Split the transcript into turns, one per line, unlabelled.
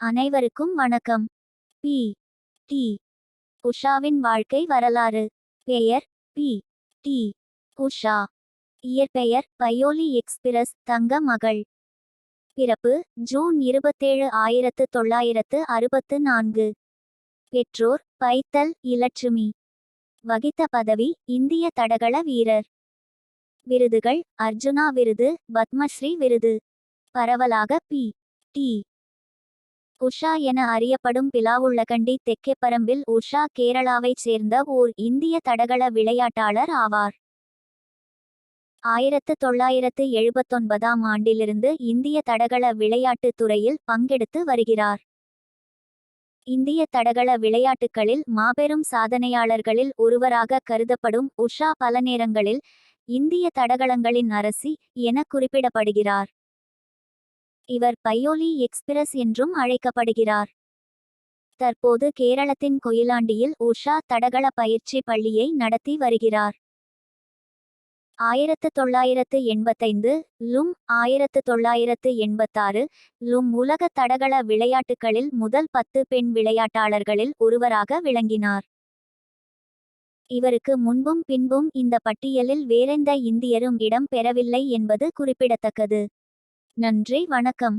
அனைவருக்கும் வணக்கம். B. D. உஷாவின் வாழ்க்கை வரலாறு. பெயர் பி. டி. உஷா. இயற்பெயர் பயோலி எக்ஸ்பிரஸ் தங்க மகள். பிறப்பு ஜூன் இருபத்தேழு ஆயிரத்து தொள்ளாயிரத்து அறுபத்து நான்கு. பெற்றோர் பைத்தல் இலட்சுமி. வகித்த பதவி இந்திய தடகள வீரர். விருதுகள் அர்ஜுனா விருது பத்மஸ்ரீ விருது. பரவலாக பி. டி. உஷா என அறியப்படும் பிலாவுள்ளகண்டி தெக்கேப்பரம்பில் உஷா கேரளாவைச் சேர்ந்த ஓர் இந்திய தடகள விளையாட்டாளர் ஆவார். ஆயிரத்து தொள்ளாயிரத்து எழுபத்தொன்பதாம் ஆண்டிலிருந்து இந்திய தடகள விளையாட்டுத் துறையில் பங்கெடுத்து வருகிறார். இந்திய தடகள விளையாட்டுகளில் மாபெரும் சாதனையாளர்களில் ஒருவராக கருதப்படும் உஷா பல நேரங்களில் இந்திய தடகளங்களின் அரசி என குறிப்பிடப்படுகிறார். இவர் பையோலி எக்ஸ்பிரஸ் என்றும் அழைக்கப்படுகிறார். தற்போது கேரளத்தின் கொயிலாண்டியில் உஷா தடகள பயிற்சி பள்ளியை நடத்தி வருகிறார். ஆயிரத்து தொள்ளாயிரத்து எண்பத்தைந்து லும் ஆயிரத்து தொள்ளாயிரத்து எண்பத்தாறு லும் உலக தடகள விளையாட்டுகளில் முதல் பத்து பெண் விளையாட்டாளர்களில் ஒருவராக விளங்கினார். இவருக்கு முன்பும் பின்பும் இந்த பட்டியலில் வேறெந்த இந்தியரும் இடம் பெறவில்லை என்பது குறிப்பிடத்தக்கது. நன்றி வணக்கம்.